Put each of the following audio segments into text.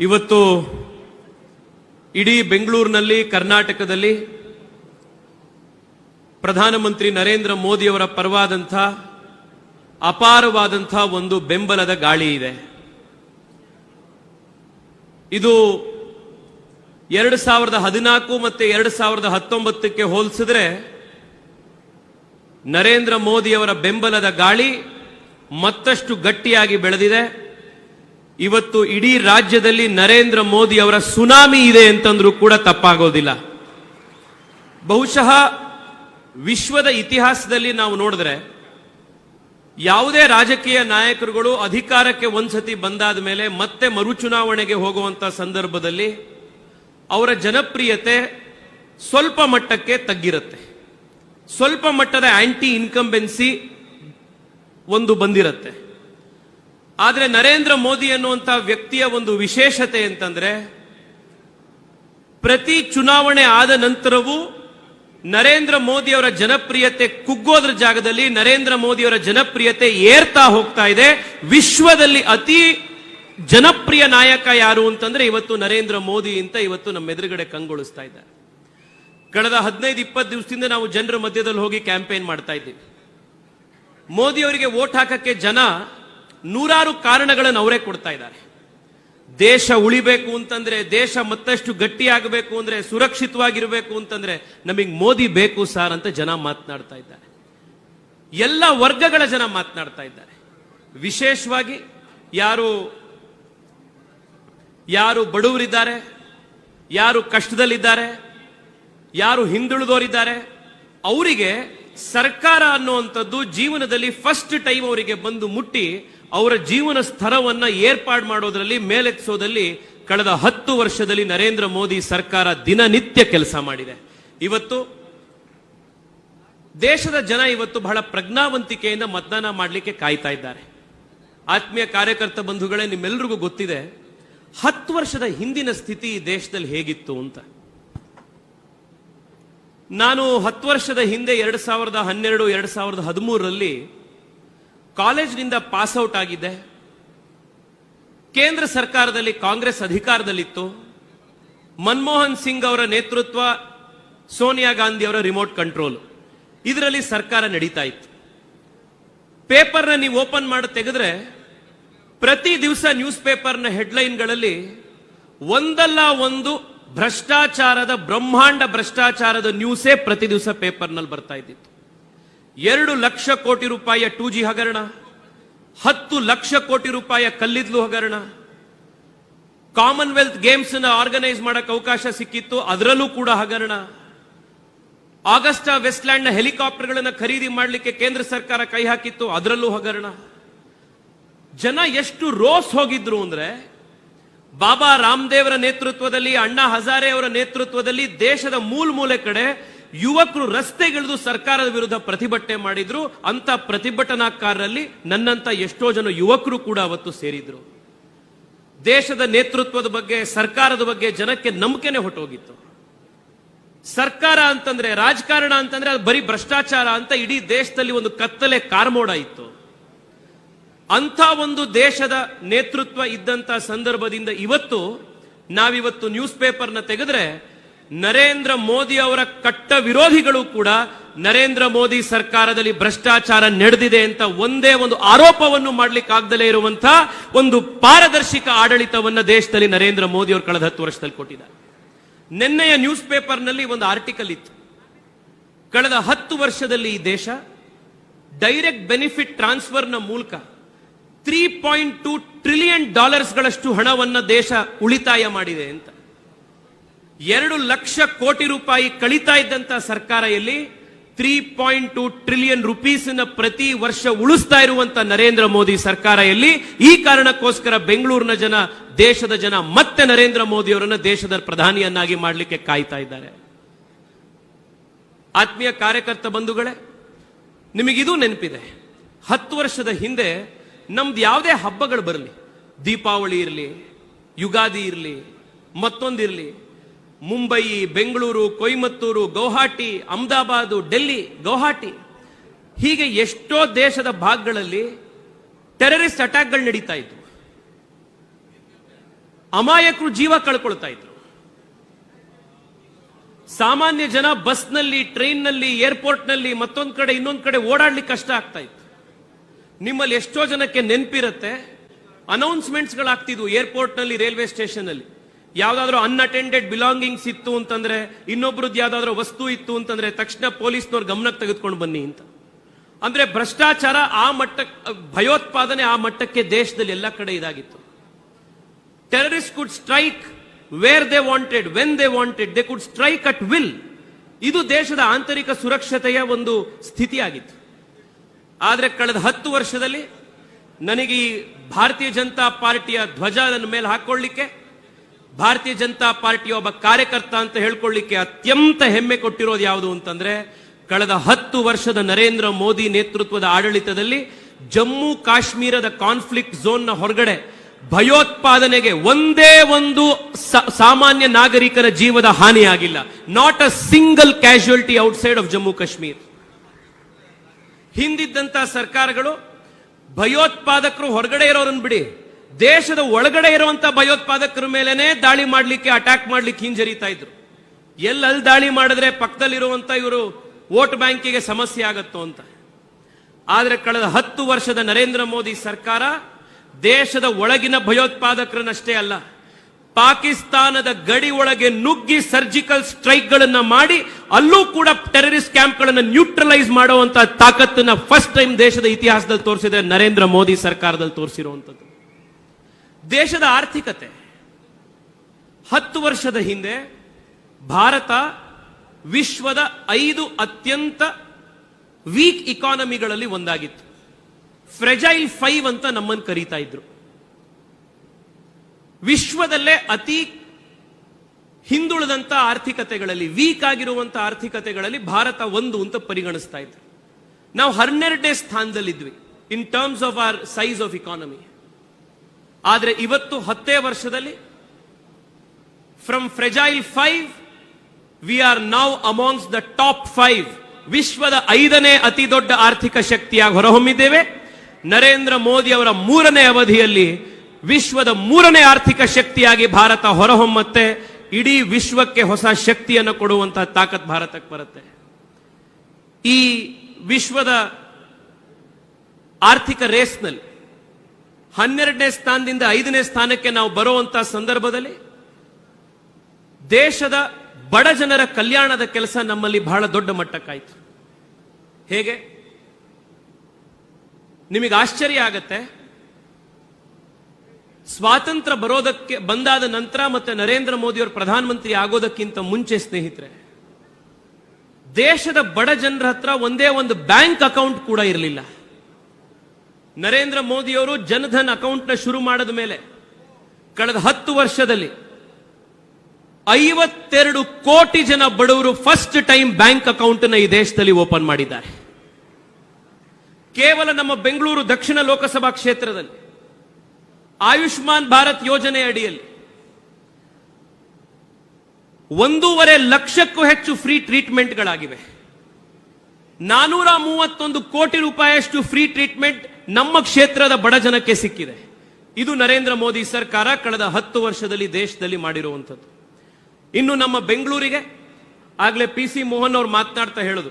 ಇವತ್ತು ಇಡೀ ಬೆಂಗಳೂರಿನಲ್ಲಿ, ಕರ್ನಾಟಕದಲ್ಲಿ ಪ್ರಧಾನಮಂತ್ರಿ ನರೇಂದ್ರ ಮೋದಿಯವರ ಪರವಾದಂಥ, ಅಪಾರವಾದಂಥ ಒಂದು ಬೆಂಬಲದ ಗಾಳಿ ಇದೆ. ಇದು ಎರಡು ಸಾವಿರದ ಹದಿನಾಲ್ಕು ಮತ್ತೆ ಎರಡು ಸಾವಿರದ ಹತ್ತೊಂಬತ್ತಕ್ಕೆ ಹೋಲಿಸಿದ್ರೆ ನರೇಂದ್ರ ಮೋದಿಯವರ ಬೆಂಬಲದ ಗಾಳಿ ಮತ್ತಷ್ಟು ಗಟ್ಟಿಯಾಗಿ ಬೆಳೆದಿದೆ. ಇವತ್ತು ಇಡೀ ರಾಜ್ಯದಲ್ಲಿ ನರೇಂದ್ರ ಮೋದಿ ಅವರ ಸುನಾಮಿ ಇದೆ ಅಂತಂದ್ರೂ ಕೂಡ ತಪ್ಪಾಗೋದಿಲ್ಲ. ಬಹುಶಃ ವಿಶ್ವದ ಇತಿಹಾಸದಲ್ಲಿ ನಾವು ನೋಡಿದ್ರೆ ಯಾವುದೇ ರಾಜಕೀಯ ನಾಯಕರುಗಳು ಅಧಿಕಾರಕ್ಕೆ ಒಂದ್ಸತಿ ಬಂದಾದ ಮೇಲೆ ಮತ್ತೆ ಮರುಚುನಾವಣೆಗೆ ಹೋಗುವಂತ ಸಂದರ್ಭದಲ್ಲಿ ಅವರ ಜನಪ್ರಿಯತೆ ಸ್ವಲ್ಪ ಮಟ್ಟಕ್ಕೆ ತಗ್ಗಿರುತ್ತೆ. ಸ್ವಲ್ಪ ಮಟ್ಟದ ಆಂಟಿ ಇನ್ಕಂಬೆನ್ಸಿ ಒಂದು ಬಂದಿರತ್ತೆ. ಆದರೆ ನರೇಂದ್ರ ಮೋದಿ ಅನ್ನುವಂಥ ವ್ಯಕ್ತಿಯ ಒಂದು ವಿಶೇಷತೆ ಅಂತಂದ್ರೆ, ಪ್ರತಿ ಚುನಾವಣೆ ಆದ ನಂತರವೂ ನರೇಂದ್ರ ಮೋದಿಯವರ ಜನಪ್ರಿಯತೆ ಕುಗ್ಗೋದ್ರ ಜಾಗದಲ್ಲಿ ನರೇಂದ್ರ ಮೋದಿಯವರ ಜನಪ್ರಿಯತೆ ಏರ್ತಾ ಹೋಗ್ತಾ ಇದೆ. ವಿಶ್ವದಲ್ಲಿ ಅತಿ ಜನಪ್ರಿಯ ನಾಯಕ ಯಾರು ಅಂತಂದ್ರೆ ಇವತ್ತು ನರೇಂದ್ರ ಮೋದಿ ಅಂತ ಇವತ್ತು ನಮ್ಮ ಎದುರುಗಡೆ ಕಂಗೊಳಿಸ್ತಾ ಇದ್ದಾರೆ. ಕಳೆದ ಹದಿನೈದು, ಇಪ್ಪತ್ತು ದಿವಸದಿಂದ ನಾವು ಜನರ ಮಧ್ಯದಲ್ಲಿ ಹೋಗಿ ಕ್ಯಾಂಪೇನ್ ಮಾಡ್ತಾ ಇದ್ದೀವಿ. ಮೋದಿ ಅವರಿಗೆ ವೋಟ್ ಹಾಕಕ್ಕೆ ಜನ ನೂರಾರು ಕಾರಣಗಳನ್ನು ಅವರೇ ಕೊಡ್ತಾ ಇದ್ದಾರೆ. ದೇಶ ಉಳಿಬೇಕು ಅಂತಂದ್ರೆ, ದೇಶ ಮತ್ತಷ್ಟು ಗಟ್ಟಿಯಾಗಬೇಕು ಅಂದ್ರೆ, ಸುರಕ್ಷಿತವಾಗಿರಬೇಕು ಅಂತಂದ್ರೆ ನಮಗೆ ಮೋದಿ ಬೇಕು ಸಾರ್ ಅಂತ ಜನ ಮಾತನಾಡ್ತಾ ಇದ್ದಾರೆ. ಎಲ್ಲ ವರ್ಗಗಳ ಜನ ಮಾತನಾಡ್ತಾ ಇದ್ದಾರೆ. ವಿಶೇಷವಾಗಿ ಯಾರು ಯಾರು ಬಡವರಿದ್ದಾರೆ, ಯಾರು ಕಷ್ಟದಲ್ಲಿದ್ದಾರೆ, ಯಾರು ಹಿಂದುಳಿದೋರಿದ್ದಾರೆ ಅವರಿಗೆ ಸರ್ಕಾರ ಅನ್ನುವಂಥದ್ದು ಜೀವನದಲ್ಲಿ ಫಸ್ಟ್ ಟೈಮ್ ಅವರಿಗೆ ಬಂದು ಮುಟ್ಟಿ ಅವರ ಜೀವನ ಸ್ತರವನ್ನ ಏರ್ಪಾಡು ಮಾಡೋದ್ರಲ್ಲಿ, ಮೇಲೆತ್ಸೋದಲ್ಲಿ ಕಳೆದ ಹತ್ತು ವರ್ಷದಲ್ಲಿ ನರೇಂದ್ರ ಮೋದಿ ಸರ್ಕಾರ ದಿನನಿತ್ಯ ಕೆಲಸ ಮಾಡಿದೆ. ಇವತ್ತು ದೇಶದ ಜನ ಇವತ್ತು ಬಹಳ ಪ್ರಜ್ಞಾವಂತಿಕೆಯಿಂದ ಮತದಾನ ಮಾಡಲಿಕ್ಕೆ ಕಾಯ್ತಾ ಇದ್ದಾರೆ. ಆತ್ಮೀಯ ಕಾರ್ಯಕರ್ತ ಬಂಧುಗಳೇ, ನಿಮ್ಮೆಲ್ರಿಗೂ ಗೊತ್ತಿದೆ, ಹತ್ತು ವರ್ಷದ ಹಿಂದಿನ ಸ್ಥಿತಿ ದೇಶದಲ್ಲಿ ಹೇಗಿತ್ತು ಅಂತ. ನಾನು ಹತ್ತು ವರ್ಷದ ಹಿಂದೆ ಎರಡು ಸಾವಿರದ ಹನ್ನೆರಡು, ಎರಡು ಸಾವಿರದ ಹದಿಮೂರರಲ್ಲಿ ಕಾಲೇಜ್ನಿಂದ ಪಾಸ್ ಔಟ್ ಆಗಿದೆ. ಕೇಂದ್ರ ಸರ್ಕಾರದಲ್ಲಿ ಕಾಂಗ್ರೆಸ್ ಅಧಿಕಾರದಲ್ಲಿತ್ತು. ಮನಮೋಹನ್ ಸಿಂಗ್ ಅವರ ನೇತೃತ್ವ ಸೋನಿಯಾ ಗಾಂಧಿ ಅವರ ರಿಮೋಟ್ ಕಂಟ್ರೋಲ್. ಇದರಲ್ಲಿ ಸರ್ಕಾರ ನಡೀತಾ ಇತ್ತು. ಪೇಪರ್ನ ನೀವು ಓಪನ್ ಮಾಡಿ ತೆಗೆದ್ರೆ ಪ್ರತಿ ದಿವಸ ನ್ಯೂಸ್ ಪೇಪರ್ನ ಹೆಡ್ಲೈನ್ಗಳಲ್ಲಿ ಒಂದಲ್ಲ ಒಂದು ಭ್ರಷ್ಟಾಚಾರದ ಬ್ರಹ್ಮಾಂಡ ಭ್ರಷ್ಟಾಚಾರದ ನ್ಯೂಸೇ ಪ್ರತಿ ದಿವಸ ಪೇಪರ್ನಲ್ಲಿ ಬರ್ತಾ ಇದ್ದಿತ್ತು. ಎರಡು ಲಕ್ಷ ಕೋಟಿ ರೂಪಾಯಿಯ ಟೂ ಜಿ ಹಗರಣ, ಹತ್ತು ಲಕ್ಷ ಕೋಟಿ ರೂಪಾಯಿಯ ಕಲ್ಲಿದ್ಲು ಹಗರಣ. ಕಾಮನ್ವೆಲ್ತ್ ಗೇಮ್ಸ್ನ ಆರ್ಗನೈಸ್ ಮಾಡಕ್ಕೆ ಅವಕಾಶ ಸಿಕ್ಕಿತ್ತು, ಅದರಲ್ಲೂ ಕೂಡ ಹಗರಣ. ಆಗಸ್ಟಾ ವೆಸ್ಟ್ಲ್ಯಾಂಡ್ನ ಹೆಲಿಕಾಪ್ಟರ್ಗಳನ್ನು ಖರೀದಿ ಮಾಡಲಿಕ್ಕೆ ಕೇಂದ್ರ ಸರ್ಕಾರ ಕೈ ಹಾಕಿತ್ತು, ಅದರಲ್ಲೂ ಹಗರಣ. ಜನ ಎಷ್ಟು ರೋಸ್ ಹೋಗಿದ್ರು ಅಂದ್ರೆ, ಬಾಬಾ ರಾಮದೇವರ ನೇತೃತ್ವದಲ್ಲಿ, ಅಣ್ಣಾ ಹಜಾರೆ ಅವರ ನೇತೃತ್ವದಲ್ಲಿ ದೇಶದ ಮೂಲ ಮೂಲೆ ಕಡೆ ಯುವಕರು ರಸ್ತೆಗಿಳಿದು ಸರ್ಕಾರದ ವಿರುದ್ಧ ಪ್ರತಿಭಟನೆ ಮಾಡಿದ್ರು. ಅಂತ ಪ್ರತಿಭಟನಾಕಾರರಲ್ಲಿ ನನ್ನಂತ ಎಷ್ಟೋ ಜನ ಯುವಕರು ಕೂಡ ಅವತ್ತು ಸೇರಿದ್ರು. ದೇಶದ ನೇತೃತ್ವದ ಬಗ್ಗೆ, ಸರ್ಕಾರದ ಬಗ್ಗೆ ಜನಕ್ಕೆ ನಂಬಿಕೆನೆ ಹೊಟ್ಟೋಗಿತ್ತು ಸರ್ಕಾರ ಅಂತಂದ್ರೆ, ರಾಜಕಾರಣ ಅಂತಂದ್ರೆ ಅದು ಬರೀ ಭ್ರಷ್ಟಾಚಾರ ಅಂತ ಇಡೀ ದೇಶದಲ್ಲಿ ಒಂದು ಕತ್ತಲೆ ಕಾರ್ಮೋಡ ಇತ್ತು. ಅಂಥ ಒಂದು ದೇಶದ ನೇತೃತ್ವ ಇದ್ದಂತ ಸಂದರ್ಭದಿಂದ ಇವತ್ತು ನಾವಿವತ್ತು ನ್ಯೂಸ್ ಪೇಪರ್ನ ತೆಗೆದ್ರೆ ನರೇಂದ್ರ ಮೋದಿ ಅವರ ಕಟ್ಟ ವಿರೋಧಿಗಳು ಕೂಡ ನರೇಂದ್ರ ಮೋದಿ ಸರ್ಕಾರದಲ್ಲಿ ಭ್ರಷ್ಟಾಚಾರ ನಡೆದಿದೆ ಅಂತ ಒಂದೇ ಒಂದು ಆರೋಪವನ್ನು ಮಾಡ್ಲಿಕ್ಕಾಗ್ದಲೇ ಇರುವಂತ ಒಂದು ಪಾರದರ್ಶಕ ಆಡಳಿತವನ್ನ ದೇಶದಲ್ಲಿ ನರೇಂದ್ರ ಮೋದಿ ಅವರು ಕಳೆದ ಹತ್ತು ವರ್ಷದಲ್ಲಿ ಕೊಟ್ಟಿದ್ದಾರೆ. ನಿನ್ನೆಯ ನ್ಯೂಸ್ ಪೇಪರ್ನಲ್ಲಿ ಒಂದು ಆರ್ಟಿಕಲ್ ಇತ್ತು. ಕಳೆದ ಹತ್ತು ವರ್ಷದಲ್ಲಿ ಈ ದೇಶ ಡೈರೆಕ್ಟ್ ಬೆನಿಫಿಟ್ ಟ್ರಾನ್ಸ್ಫರ್ನ ಮೂಲಕ ತ್ರೀ ಪಾಯಿಂಟ್ ಟೂ ಟ್ರಿಲಿಯನ್ ಡಾಲರ್ಸ್ಗಳಷ್ಟು ಹಣವನ್ನು ದೇಶ ಉಳಿತಾಯ ಮಾಡಿದೆ ಅಂತ. ಎರಡು ಲಕ್ಷ ಕೋಟಿ ರೂಪಾಯಿ ಕಳೀತಾ ಇದ್ದಂತ ಸರ್ಕಾರ ಎಲ್ಲಿ? Three point two trillion rupees ಪ್ರತಿ ವರ್ಷ ಉಳಿಸ್ತಾ ಇರುವಂತ ನರೇಂದ್ರ ಮೋದಿ ಸರ್ಕಾರ ಎಲ್ಲಿ? ಈ ಕಾರಣಕ್ಕೋಸ್ಕರ ಬೆಂಗಳೂರಿನ ಜನ, ದೇಶದ ಜನ ಮತ್ತೆ ನರೇಂದ್ರ ಮೋದಿ ಅವರನ್ನ ದೇಶದ ಪ್ರಧಾನಿಯನ್ನಾಗಿ ಮಾಡಲಿಕ್ಕೆ ಕಾಯ್ತಾ ಇದ್ದಾರೆ. ಆತ್ಮೀಯ ಕಾರ್ಯಕರ್ತ ಬಂಧುಗಳೇ, ನಿಮಗಿದು ನೆನಪಿದೆ. ಹತ್ತು ವರ್ಷದ ಹಿಂದೆ ನಮ್ದು ಯಾವುದೇ ಹಬ್ಬಗಳು ಬರಲಿ. ದೀಪಾವಳಿ ಇರಲಿ, ಯುಗಾದಿ ಇರಲಿ, ಮತ್ತೊಂದಿರಲಿ ಮುಂಬೈ, ಬೆಂಗಳೂರು, ಕೊಯಮತ್ತೂರು, ಗೌಹಾಟಿ, ಅಹಮದಾಬಾದು, ಡೆಲ್ಲಿ, ಗೌಹಾಟಿ. ಹೀಗೆ ಎಷ್ಟೋ ದೇಶದ ಭಾಗಗಳಲ್ಲಿ ಟೆರರಿಸ್ಟ್ ಅಟ್ಯಾಕ್ಗಳು ನಡೀತಾ ಇತ್ತು ಅಮಾಯಕರು ಜೀವ ಕಳ್ಕೊಳ್ತಾ ಇದ್ರು. ಸಾಮಾನ್ಯ ಜನ ಬಸ್ನಲ್ಲಿ ಟ್ರೈನ್ನಲ್ಲಿ ಏರ್ಪೋರ್ಟ್ನಲ್ಲಿ ಮತ್ತೊಂದು ಕಡೆ, ಇನ್ನೊಂದು ಕಡೆ ಓಡಾಡ್ಲಿಕ್ಕೆ ಕಷ್ಟ ಆಗ್ತಾ ಇತ್ತು. ನಿಮ್ಮಲ್ಲಿ ಎಷ್ಟೋ ಜನಕ್ಕೆ ನೆನಪಿರುತ್ತೆ ಅನೌನ್ಸ್ಮೆಂಟ್ಸ್ಗಳಾಗ್ತಿದ್ವು ಏರ್ಪೋರ್ಟ್ನಲ್ಲಿ ರೈಲ್ವೆ ಸ್ಟೇಷನ್ ಅಲ್ಲಿ ಯಾವ್ದಾದ್ರು ಅನ್ಅಟೆಂಡೆಡ್ ಬಿಲಾಂಗಿಂಗ್ಸ್ ಇತ್ತು ಅಂತಂದ್ರೆ, ಇನ್ನೊಬ್ರದ್ದು ಯಾವ್ದಾದ್ರು ವಸ್ತು ಇತ್ತು ಅಂತಂದ್ರೆ, ತಕ್ಷಣ ಪೊಲೀಸ್ನವ್ರ ಗಮನಕ್ಕೆ ತೆಗೆದುಕೊಂಡು ಬನ್ನಿ ಅಂತ. ಅಂದ್ರೆ ಭ್ರಷ್ಟಾಚಾರ ಆ ಮಟ್ಟ, ಭಯೋತ್ಪಾದನೆ ಆ ಮಟ್ಟಕ್ಕೆ ದೇಶದಲ್ಲಿ ಎಲ್ಲ ಕಡೆ ಇದಾಗಿತ್ತು. Terrorist could strike where they wanted when they wanted they could strike at will ಇದು ದೇಶದ ಆಂತರಿಕ ಸುರಕ್ಷತೆಯ ಒಂದು ಸ್ಥಿತಿಯಾಗಿತ್ತು. ಆದರೆ ಕಳೆದ ಹತ್ತು ವರ್ಷದಲ್ಲಿ ನನಗೆ ಈ ಭಾರತೀಯ ಜನತಾ ಪಾರ್ಟಿಯ ಧ್ವಜ ನನ್ನ ಮೇಲೆ ಹಾಕೊಳ್ಳಿಕ್ಕೆ ಭಾರತೀಯ ಜನತಾ ಪಾರ್ಟಿಯ ಒಬ್ಬ ಕಾರ್ಯಕರ್ತ ಅಂತ ಹೇಳ್ಕೊಳ್ಳಿಕ್ಕೆ ಅತ್ಯಂತ ಹೆಮ್ಮೆ ಕೊಟ್ಟಿರೋದು ಯಾವುದು ಅಂತಂದ್ರೆ, ಕಳೆದ ಹತ್ತು ವರ್ಷದ ನರೇಂದ್ರ ಮೋದಿ ನೇತೃತ್ವದ ಆಡಳಿತದಲ್ಲಿ ಜಮ್ಮು ಕಾಶ್ಮೀರದ ಕಾನ್ಫ್ಲಿಕ್ಟ್ ಝೋನ್ನ ಹೊರಗಡೆ ಭಯೋತ್ಪಾದನೆಗೆ ಒಂದೇ ಒಂದು ಸಾಮಾನ್ಯ ನಾಗರಿಕರ ಜೀವದ ಹಾನಿಯಾಗಿಲ್ಲ. Not a single casualty outside of Jammu Kashmir. ಹಿಂದಿದ್ದಂತಹ ಸರ್ಕಾರಗಳು ಭಯೋತ್ಪಾದಕರು ಹೊರಗಡೆ ಇರೋರನ್ನು ಬಿಡಿ. ದೇಶದ ಒಳಗಡೆ ಇರುವಂತ ಭಯೋತ್ಪಾದಕರ ಮೇಲೇನೆ ದಾಳಿ ಮಾಡ್ಲಿಕ್ಕೆ ಅಟ್ಯಾಕ್ ಮಾಡ್ಲಿಕ್ಕೆ ಹಿಂಜರಿತಾ ಇದ್ರು. ಎಲ್ಲಲ್ಲಿ ದಾಳಿ ಮಾಡಿದ್ರೆ ಪಕ್ಕದಲ್ಲಿರುವಂತ ಇವರು ವೋಟ್ ಬ್ಯಾಂಕಿಗೆ ಸಮಸ್ಯೆ ಆಗತ್ತೋ ಅಂತ. ಆದ್ರೆ ಕಳೆದ ಹತ್ತು ವರ್ಷದ ನರೇಂದ್ರ ಮೋದಿ ಸರ್ಕಾರ ದೇಶದ ಒಳಗಿನ ಭಯೋತ್ಪಾದಕರನ್ನಷ್ಟೇ ಅಲ್ಲ, ಪಾಕಿಸ್ತಾನದ ಗಡಿ ಒಳಗೆ ನುಗ್ಗಿ ಸರ್ಜಿಕಲ್ ಸ್ಟ್ರೈಕ್ ಗಳನ್ನ ಮಾಡಿ ಅಲ್ಲೂ ಕೂಡ ಟೆರರಿಸ್ಟ್ ಕ್ಯಾಂಪ್ ಗಳನ್ನ ನ್ಯೂಟ್ರಲೈಸ್ ಮಾಡುವಂತಹ ತಾಕತ್ತನ್ನ ಫಸ್ಟ್ ಟೈಮ್ ದೇಶದ ಇತಿಹಾಸದಲ್ಲಿ ತೋರಿಸಿದೆ ನರೇಂದ್ರ ಮೋದಿ ಸರ್ಕಾರದಲ್ಲಿ ತೋರಿಸಿರುವಂತದ್ದು. ದೇಶದ ಆರ್ಥಿಕತೆ. ಹತ್ತು ವರ್ಷದ ಹಿಂದೆ ಭಾರತ ವಿಶ್ವದ ಐದು ಅತ್ಯಂತ ವೀಕ್ ಇಕಾನಮಿಗಳಲ್ಲಿ ಒಂದಾಗಿತ್ತು. ಫ್ರೆಜೈಲ್ ಫೈವ್ ಅಂತ ನಮ್ಮನ್ನು ಕರೀತಾ ಇದ್ರು. ವಿಶ್ವದಲ್ಲೇ ಅತಿ ಹಿಂದುಳಿದಂಥ ಆರ್ಥಿಕತೆಗಳಲ್ಲಿ ವೀಕ್ ಆಗಿರುವಂಥ ಆರ್ಥಿಕತೆಗಳಲ್ಲಿ ಭಾರತ ಒಂದು ಅಂತ ಪರಿಗಣಿಸ್ತಾ ಇದ್ರು. ನಾವು ಹನ್ನೆರಡನೇ ಸ್ಥಾನದಲ್ಲಿದ್ವಿ. In terms of our size of economy ಆದ್ರೆ ಇವತ್ತು ಹತ್ತೇ ವರ್ಷದಲ್ಲಿ from fragile five we are now amongst the top five ವಿಶ್ವದ ಐದನೇ ಅತಿ ದೊಡ್ಡ ಆರ್ಥಿಕ ಶಕ್ತಿಯಾಗಿ ಹೊರಹೊಮ್ಮಿದ್ದೇವೆ. ನರೇಂದ್ರ ಮೋದಿ ಅವರ ಮೂರನೇ ಅವಧಿಯಲ್ಲಿ ವಿಶ್ವದ ಮೂರನೇ ಆರ್ಥಿಕ ಶಕ್ತಿಯಾಗಿ ಭಾರತ ಹೊರಹೊಮ್ಮತ್ತೆ. ಇಡೀ ವಿಶ್ವಕ್ಕೆ ಹೊಸ ಶಕ್ತಿಯನ್ನು ಕೊಡುವಂತಹ ತಾಕತ್ ಭಾರತಕ್ಕೆ ಬರುತ್ತೆ. ಈ ವಿಶ್ವದ ಆರ್ಥಿಕ ರೇಸ್ನಲ್ಲಿ ಹನ್ನೆರಡನೇ ಸ್ಥಾನದಿಂದ ಐದನೇ ಸ್ಥಾನಕ್ಕೆ ನಾವು ಬರುವಂತಹ ಸಂದರ್ಭದಲ್ಲಿ ದೇಶದ ಬಡ ಜನರ ಕಲ್ಯಾಣದ ಕೆಲಸ ನಮ್ಮಲ್ಲಿ ಬಹಳ ದೊಡ್ಡ ಮಟ್ಟಕ್ಕಾಯಿತು. ಹೇಗೆ? ನಿಮಗೆ ಆಶ್ಚರ್ಯ ಆಗತ್ತೆ. ಸ್ವಾತಂತ್ರ್ಯ ಬರೋದಕ್ಕೆ ಬಂದಾದ ನಂತರ ಮತ್ತೆ ನರೇಂದ್ರ ಮೋದಿ ಅವರು ಪ್ರಧಾನಮಂತ್ರಿ ಆಗೋದಕ್ಕಿಂತ ಮುಂಚೆ ಸ್ನೇಹಿತರೆ, ದೇಶದ ಬಡ ಜನರ ಹತ್ರ ಒಂದೇ ಒಂದು ಬ್ಯಾಂಕ್ ಅಕೌಂಟ್ ಕೂಡ ಇರಲಿಲ್ಲ. ನರೇಂದ್ರ ಮೋದಿಯವರು ಜನಧನ್ ಅಕೌಂಟ್ನ ಶುರು ಮಾಡಿದ ಮೇಲೆ ಕಳೆದ ಹತ್ತು ವರ್ಷದಲ್ಲಿ ಐವತ್ತೆರಡು ಕೋಟಿ ಜನ ಬಡವರು ಫಸ್ಟ್ ಟೈಮ್ ಬ್ಯಾಂಕ್ ಅಕೌಂಟ್ ಈ ದೇಶದಲ್ಲಿ ಓಪನ್ ಮಾಡಿದ್ದಾರೆ. ಕೇವಲ ನಮ್ಮ ಬೆಂಗಳೂರು ದಕ್ಷಿಣ ಲೋಕಸಭಾ ಕ್ಷೇತ್ರದಲ್ಲಿ, ಆಯುಷ್ಮಾನ್ ಭಾರತ್ ಯೋಜನೆ ಅಡಿಯಲ್ಲಿ ಒಂದೂವರೆ ಲಕ್ಷಕ್ಕೂ ಹೆಚ್ಚು ಫ್ರೀ ಟ್ರೀಟ್ಮೆಂಟ್ಗಳಾಗಿವೆ ನಾನೂರ ಮೂವತ್ತೊಂದು ಕೋಟಿ ರೂಪಾಯಿಯಷ್ಟು ಫ್ರೀ ಟ್ರೀಟ್ಮೆಂಟ್ ನಮ್ಮ ಕ್ಷೇತ್ರದ ಬಡ ಜನಕ್ಕೆ ಸಿಕ್ಕಿದೆ. ಇದು ನರೇಂದ್ರ ಮೋದಿ ಸರ್ಕಾರ ಕಳೆದ ಹತ್ತು ವರ್ಷದಲ್ಲಿ ದೇಶದಲ್ಲಿ ಮಾಡಿರುವಂಥದ್ದು. ಇನ್ನು ನಮ್ಮ ಬೆಂಗಳೂರಿಗೆ, ಆಗ್ಲೇ ಪಿ ಸಿ ಮೋಹನ್ ಅವರು ಮಾತನಾಡ್ತಾ ಹೇಳುದು,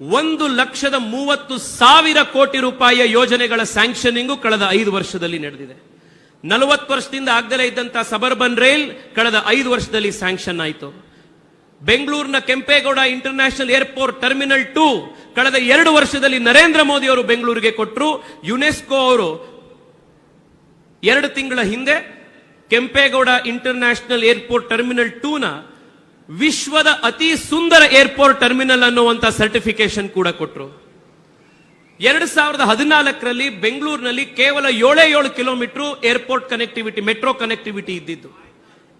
ಒಂದು ಲಕ್ಷದ ಮೂವತ್ತು ಸಾವಿರ ಕೋಟಿ ರೂಪಾಯಿಯ ಯೋಜನೆಗಳ ಸ್ಯಾಂಕ್ಷನಿಂಗು ಕಳೆದ ಐದು ವರ್ಷದಲ್ಲಿ ನಡೆದಿದೆ. ನಲವತ್ತು ವರ್ಷದಿಂದ ಆಗದಲೇ ಇದ್ದಂತಹ ಸಬರ್ಬನ್ ರೈಲ್ ಕಳೆದ ಐದು ವರ್ಷದಲ್ಲಿ ಸ್ಯಾಂಕ್ಷನ್ ಆಯಿತು. ಬೆಂಗಳೂರಿನ Kempegowda international airport terminal two ಕಳೆದ ಎರಡು ವರ್ಷದಲ್ಲಿ ನರೇಂದ್ರ ಮೋದಿ ಅವರು ಬೆಂಗಳೂರಿಗೆ ಕೊಟ್ಟರು ಯುನೆಸ್ಕೋ ಅವರು ಎರಡು ತಿಂಗಳ ಹಿಂದೆ ಕೆಂಪೇಗೌಡ ಇಂಟರ್ನ್ಯಾಷನಲ್ ಏರ್ಪೋರ್ಟ್ ಟರ್ಮಿನಲ್ ಟೂನ ವಿಶ್ವದ ಅತಿ ಸುಂದರ ಏರ್ಪೋರ್ಟ್ ಟರ್ಮಿನಲ್ ಅನ್ನುವಂತ ಸರ್ಟಿಫಿಕೇಶನ್ ಕೂಡ ಕೊಟ್ಟರು ಎರಡು ಸಾವಿರದ ಹದಿನಾಲ್ಕರಲ್ಲಿ ಬೆಂಗಳೂರಿನಲ್ಲಿ ಕೇವಲ ಏಳೇ ಏಳು kilometre airport connectivity, metro connectivity ಇದ್ದಿದ್ದು.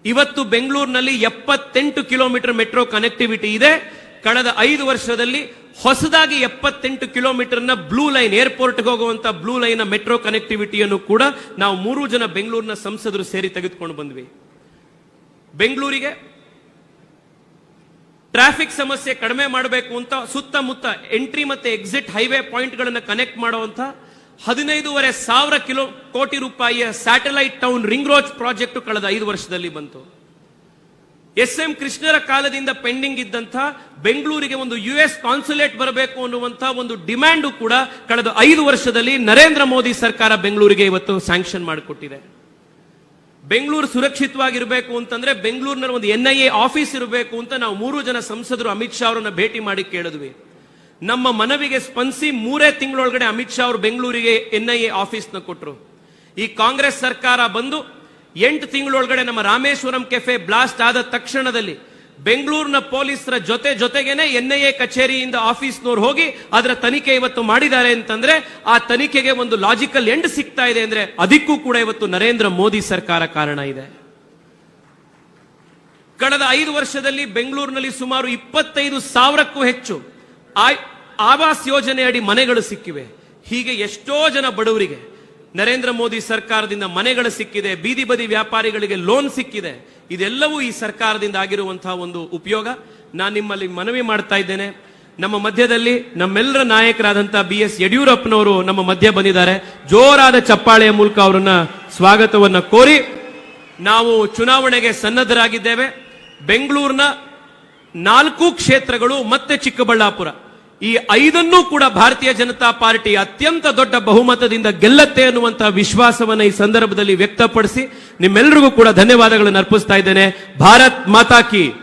ಇವತ್ತು ಬೆಂಗಳೂರಿನಲ್ಲಿ ಎಪ್ಪತ್ತೆಂಟು ಕಿಲೋಮೀಟರ್ ಮೆಟ್ರೋ ಕನೆಕ್ಟಿವಿಟಿ ಇದೆ. ಕಳೆದ ಐದು ವರ್ಷದಲ್ಲಿ ಹೊಸದಾಗಿ ಎಪ್ಪತ್ತೆಂಟು ಕಿಲೋಮೀಟರ್ನ ಬ್ಲೂ ಲೈನ್ ಏರ್ಪೋರ್ಟ್ಗೆ ಹೋಗುವಂತ ಬ್ಲೂ ಲೈನ್ ಮೆಟ್ರೋ ಕನೆಕ್ಟಿವಿಟಿಯನ್ನು ಕೂಡ ನಾವು ಮೂರು ಜನ ಬೆಂಗಳೂರಿನ ಸಂಸದರು ಸೇರಿ ತೆಗೆದುಕೊಂಡು ಬಂದ್ವಿ. ಬೆಂಗಳೂರಿಗೆ ಟ್ರಾಫಿಕ್ ಸಮಸ್ಯೆ ಕಡಿಮೆ ಮಾಡಬೇಕು ಅಂತ ಸುತ್ತಮುತ್ತ ಎಂಟ್ರಿ ಮತ್ತೆ ಎಕ್ಸಿಟ್ ಹೈವೇ ಪಾಯಿಂಟ್ಗಳನ್ನು ಕನೆಕ್ಟ್ ಮಾಡುವಂತ ಹದಿನೈದೂವರೆ ಸಾವಿರ ಕಿಲೋ ಕೋಟಿ ರೂಪಾಯಿಯ satellite town ring road project ಕಳೆದ ಐದು ವರ್ಷದಲ್ಲಿ ಬಂತು. ಎಸ್ ಎಂ ಕೃಷ್ಣರ ಕಾಲದಿಂದ ಪೆಂಡಿಂಗ್ ಇದ್ದಂಥ ಬೆಂಗಳೂರಿಗೆ ಒಂದು ಯು ಎಸ್ ಕಾನ್ಸುಲೇಟ್ ಬರಬೇಕು ಅನ್ನುವಂಥ ಒಂದು ಡಿಮ್ಯಾಂಡು ಕೂಡ ಕಳೆದ ಐದು ವರ್ಷದಲ್ಲಿ ನರೇಂದ್ರ ಮೋದಿ ಸರ್ಕಾರ ಬೆಂಗಳೂರಿಗೆ ಇವತ್ತು ಸ್ಯಾಂಕ್ಷನ್ ಮಾಡಿಕೊಟ್ಟಿದೆ. ಬೆಂಗಳೂರು ಸುರಕ್ಷಿತವಾಗಿರಬೇಕು ಅಂತಂದ್ರೆ ಬೆಂಗಳೂರಿನಲ್ಲಿ ಒಂದು ಎನ್ ಐ ಎ ಆಫೀಸ್ ಇರಬೇಕು ಅಂತ ನಾವು ಮೂರು ಜನ ಸಂಸದರು ಅಮಿತ್ ಶಾ ಅವರನ್ನು ಭೇಟಿ ಮಾಡಿ ಕೇಳಿದ್ವಿ. ನಮ್ಮ ಮನವಿಗೆ ಸ್ಪಂದಿಸಿ ಮೂರೇ ತಿಂಗಳೊಳಗಡೆ ಅಮಿತ್ ಶಾ ಅವರು ಬೆಂಗಳೂರಿಗೆ ಎನ್ ಐ ಎ ಆಫೀಸ್ನ ಕೊಟ್ಟರು ಈ ಕಾಂಗ್ರೆಸ್ ಸರ್ಕಾರ ಬಂದು ಎಂಟು ತಿಂಗಳೊಳಗಡೆ ನಮ್ಮ ರಾಮೇಶ್ವರಂ ಕೆಫೆ ಬ್ಲಾಸ್ಟ್ ಆದ ತಕ್ಷಣದಲ್ಲಿ ಬೆಂಗಳೂರಿನ ಪೊಲೀಸರ ಜೊತೆ ಜೊತೆಗೇನೆ ಎನ್ ಐ ಎ ಕಚೇರಿಯಿಂದ ಆಫೀಸ್ನವ್ರು ಹೋಗಿ ಅದರ ತನಿಖೆ ಇವತ್ತು ಮಾಡಿದ್ದಾರೆ ಅಂತಂದ್ರೆ ಆ ತನಿಖೆಗೆ ಒಂದು ಲಾಜಿಕಲ್ ಎಂಡ್ ಸಿಗ್ತಾ ಇದೆ ಅಂದ್ರೆ ಅದಕ್ಕೂ ಕೂಡ ಇವತ್ತು ನರೇಂದ್ರ ಮೋದಿ ಸರ್ಕಾರ ಕಾರಣ ಇದೆ. ಕಳೆದ ಐದು ವರ್ಷದಲ್ಲಿ ಬೆಂಗಳೂರಿನಲ್ಲಿ ಸುಮಾರು ಇಪ್ಪತ್ತೈದು ಸಾವಿರಕ್ಕೂ ಹೆಚ್ಚು ಆವಾಸ್ ಯೋಜನೆಯಡಿ ಮನೆಗಳು ಸಿಕ್ಕಿವೆ. ಹೀಗೆ ಎಷ್ಟೋ ಜನ ಬಡವರಿಗೆ ನರೇಂದ್ರ ಮೋದಿ ಸರ್ಕಾರದಿಂದ ಮನೆಗಳು ಸಿಕ್ಕಿದೆ, ಬೀದಿ ಬದಿ ವ್ಯಾಪಾರಿಗಳಿಗೆ ಲೋನ್ ಸಿಕ್ಕಿದೆ. ಇದೆಲ್ಲವೂ ಈ ಸರ್ಕಾರದಿಂದ ಆಗಿರುವಂತಹ ಒಂದು ಉಪಯೋಗ. ನಾನು ನಿಮ್ಮಲ್ಲಿ ಮನವಿ ಮಾಡ್ತಾ ಇದ್ದೇನೆ. ನಮ್ಮ ಮಧ್ಯದಲ್ಲಿ ನಮ್ಮೆಲ್ಲರ ನಾಯಕರಾದಂತಹ ಬಿ ಎಸ್ ಯಡಿಯೂರಪ್ಪನವರು ನಮ್ಮ ಮಧ್ಯ ಬಂದಿದ್ದಾರೆ. ಜೋರಾದ ಚಪ್ಪಾಳೆಯ ಮೂಲಕ ಅವರನ್ನ ಸ್ವಾಗತವನ್ನ ಕೋರಿ ನಾವು ಚುನಾವಣೆಗೆ ಸನ್ನದ್ಧರಾಗಿದ್ದೇವೆ. ಬೆಂಗಳೂರಿನ ನಾಲ್ಕು ಕ್ಷೇತ್ರಗಳು ಮತ್ತೆ ಚಿಕ್ಕಬಳ್ಳಾಪುರ. ಈ ಐದನ್ನೂ ಕೂಡ ಭಾರತೀಯ ಜನತಾ ಪಾರ್ಟಿ ಅತ್ಯಂತ ದೊಡ್ಡ ಬಹುಮತದಿಂದ ಗೆಲ್ಲತ್ತೆ ಅನ್ನುವಂತಹ ವಿಶ್ವಾಸವನ್ನ ಈ ಸಂದರ್ಭದಲ್ಲಿ ವ್ಯಕ್ತಪಡಿಸಿ ನಿಮ್ಮೆಲ್ಲರಿಗೂ ಕೂಡ ಧನ್ಯವಾದಗಳನ್ನು ಅರ್ಪಿಸ್ತಾ ಇದ್ದೇನೆ. ಭಾರತ್ ಮಾತಾ ಕಿ.